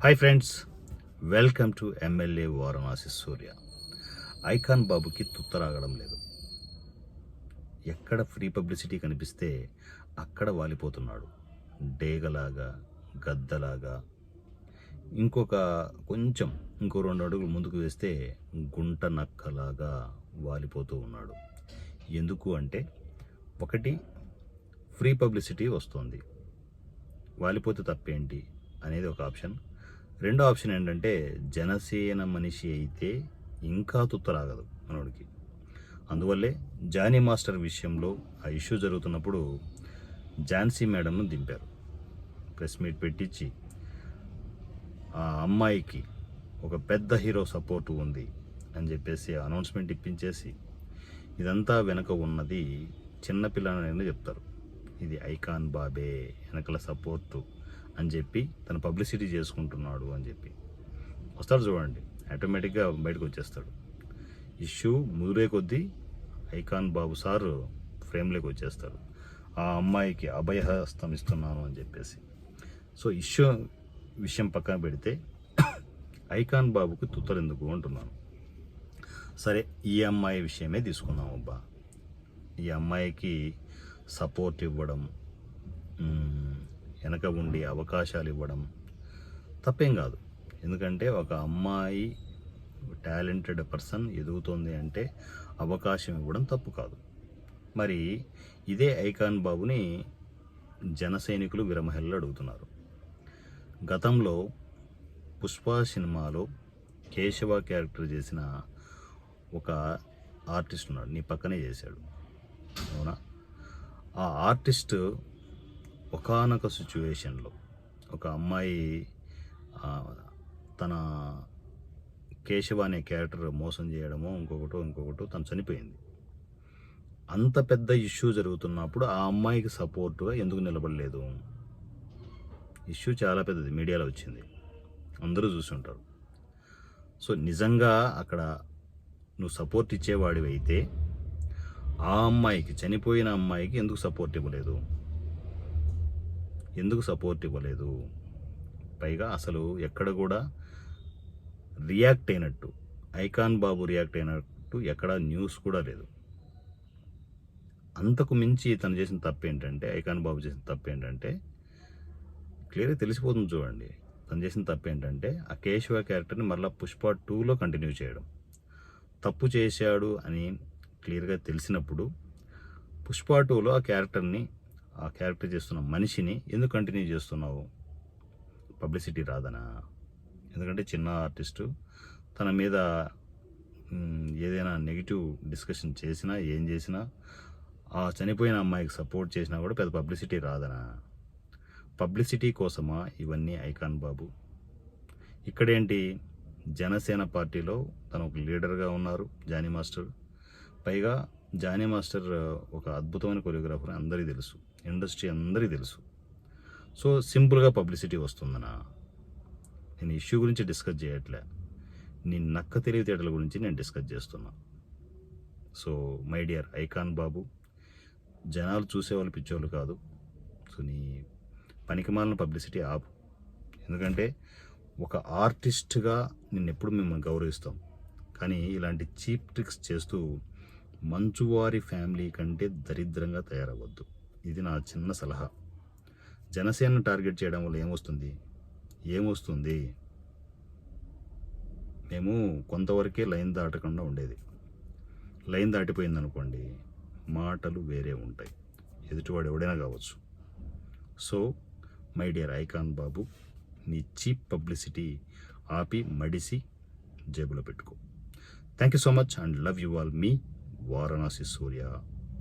Hi friends welcome to MLA Varanasi Surya icon బాబుకి తుత్తరాగడం లేదు ఎక్కడ ఫ్రీ పబ్లిసిటీ కనిపిస్తే అక్కడ వాలిపోతున్నాడు డేగలాగా గద్దలాగా ఇంకొక కొంచెం ఇంకో రెండు అడుగులు ముందుకు వేస్తే గుంట నక్కలాగా వాలిపోతూ ఉన్నాడు ఎందుకు అంటే ఒకటి ఫ్రీ పబ్లిసిటీ వస్తుంది వాలిపోతే తప్పేంటి అనేది ఒక ఆప్షన్ రెండో ఆప్షన్ ఏంటంటే జనసేన మనిషి అయితే ఇంకా తుత్తరాగదు మనోడికి. అందువల్లే జానీ మాస్టర్ విషయంలో ఆ ఇష్యూ జరుగుతున్నప్పుడు ఝాన్సీ మేడంను దింపారు. ప్రెస్ మీట్ పెట్టించి ఆ అమ్మాయికి ఒక పెద్ద హీరో సపోర్టు ఉంది అని చెప్పేసి అనౌన్స్మెంట్ ఇప్పించేసి ఇదంతా వెనక ఉన్నది చిన్నపిల్లలని చెప్తారు. ఇది ఐకాన్ బాబే వెనకల సపోర్టు. అని చెప్పి తను పబ్లిసిటీ చేసుకుంటున్నాడు అని చెప్పి. వస్తాడు చూడండి ఆటోమేటిక్గా బయటకు వచ్చేస్తాడు. ఇష్యూ ముదిరే కొద్దీ ఐకాన్ బాబు సార్ ఫ్రేమ్లోకి వచ్చేస్తాడు. ఆ అమ్మాయికి అభయహస్తం ఇస్తున్నాను అని చెప్పేసి. సో ఇష్యూ విషయం పక్కన పెడితే ఐకాన్ బాబుకి తుత్తరెందుకు అంటున్నాను. సరే ఈ అమ్మాయి విషయమే తీసుకుందాం అబ్బా. ఈ అమ్మాయికి సపోర్ట్ ఇవ్వడం వెనక ఉండి అవకాశాలు ఇవ్వడం తప్పేం కాదు. ఎందుకంటే ఒక అమ్మాయి టాలెంటెడ్ పర్సన్ ఎదుగుతోంది అంటే అవకాశం ఇవ్వడం తప్పు కాదు. మరి ఇదే ఐకాన్ బాబుని జన సైనికులు విరమహిళలు అడుగుతున్నారు. గతంలో పుష్ప సినిమాలో కేశవ క్యారెక్టర్ చేసిన ఒక ఆర్టిస్ట్ ఉన్నాడు నీ పక్కనే చేశాడు. అవునా? ఆ ఆర్టిస్ట్ ఒకానొక సిచ్యువేషన్లో ఒక అమ్మాయి తన కేశవ అనే క్యారెక్టర్ మోసం చేయడమో ఇంకొకటో ఇంకొకటో తను చనిపోయింది. అంత పెద్ద ఇష్యూ జరుగుతున్నప్పుడు ఆ అమ్మాయికి సపోర్టుగా ఎందుకు నిలబడలేదు? ఇష్యూ చాలా పెద్దది మీడియాలో వచ్చింది. అందరూ చూసి ఉంటారు సో నిజంగా అక్కడ నువ్వు సపోర్ట్ ఇచ్చేవాడివి అయితే ఆ అమ్మాయికి చనిపోయిన అమ్మాయికి ఎందుకు సపోర్ట్ ఇవ్వలేదు? ఎందుకు సపోర్ట్ ఇవ్వలేదు? పైగా అసలు ఎక్కడ కూడా రియాక్ట్ అయినట్టు ఐకాన్ బాబు రియాక్ట్ అయినట్టు ఎక్కడ న్యూస్ కూడా లేదు. అంతకు మించి తను చేసిన తప్పు ఏంటంటే ఐకాన్ బాబు చేసిన తప్పు ఏంటంటే క్లియర్గా తెలిసిపోతుంది చూడండి. తను చేసిన తప్పు ఏంటంటే ఆ కేశవ క్యారెక్టర్ని మళ్ళీ పుష్ప టూలో కంటిన్యూ చేయడం. తప్పు చేశాడు అని క్లియర్గా తెలిసినప్పుడు పుష్ప టూలో ఆ క్యారెక్టర్ని క్యారెక్టర్ చేస్తున్న మనిషిని ఎందుకు కంటిన్యూ చేస్తున్నావు? పబ్లిసిటీ రాదనా? ఎందుకంటే చిన్న ఆర్టిస్టు తన మీద ఏదైనా నెగిటివ్ డిస్కషన్ చేసినా ఏం చేసినా ఆ చనిపోయిన అమ్మాయికి సపోర్ట్ చేసినా కూడా పెద్ద పబ్లిసిటీ రాదనా? పబ్లిసిటీ కోసమా ఇవన్నీ ఐకాన్ బాబు? ఇక్కడేంటి? జనసేన పార్టీలో తను ఒక లీడర్గా ఉన్నారు జానీ మాస్టర్. పైగా జానీ మాస్టర్ ఒక అద్భుతమైన కొరియోగ్రాఫర్ అందరికీ తెలుసు. ఇండస్ట్రీ అందరికీ తెలుసు. సో సింపుల్గా పబ్లిసిటీ వస్తుందనా నేను ఇష్యూ గురించి డిస్కస్ చేయట్లే. నీ నక్క తెలివితేటల గురించి నేను డిస్కస్ చేస్తున్నా. So my dear icon Babu జనాలు చూసేవాళ్ళు పిచ్చోళ్ళు కాదు. సో నీ పనికిమాలిన పబ్లిసిటీ ఆపు. ఎందుకంటే ఒక ఆర్టిస్ట్గా నిన్ను ఎప్పుడు మిమ్మల్ని గౌరవిస్తాం. కానీ ఇలాంటి చీప్ ట్రిక్స్ చేస్తూ మంచువారి ఫ్యామిలీ కంటే దరిద్రంగా తయారవద్దు ఇది నా చిన్న సలహా. జనసేనను టార్గెట్ చేయడం వల్ల ఏమొస్తుంది? ఏమొస్తుంది? మేము కొంతవరకే లైన్ దాటకుండా ఉండేది. లైన్ దాటిపోయింది అనుకోండి మాటలు వేరే ఉంటాయి. ఎదుటివాడు ఎవడైనా కావచ్చు. So my dear icon Babu నీ చీప్ పబ్లిసిటీ ఆపి మడిసి జేబులో పెట్టుకో. Thank you so much and love you all. Me Varanasi Surya.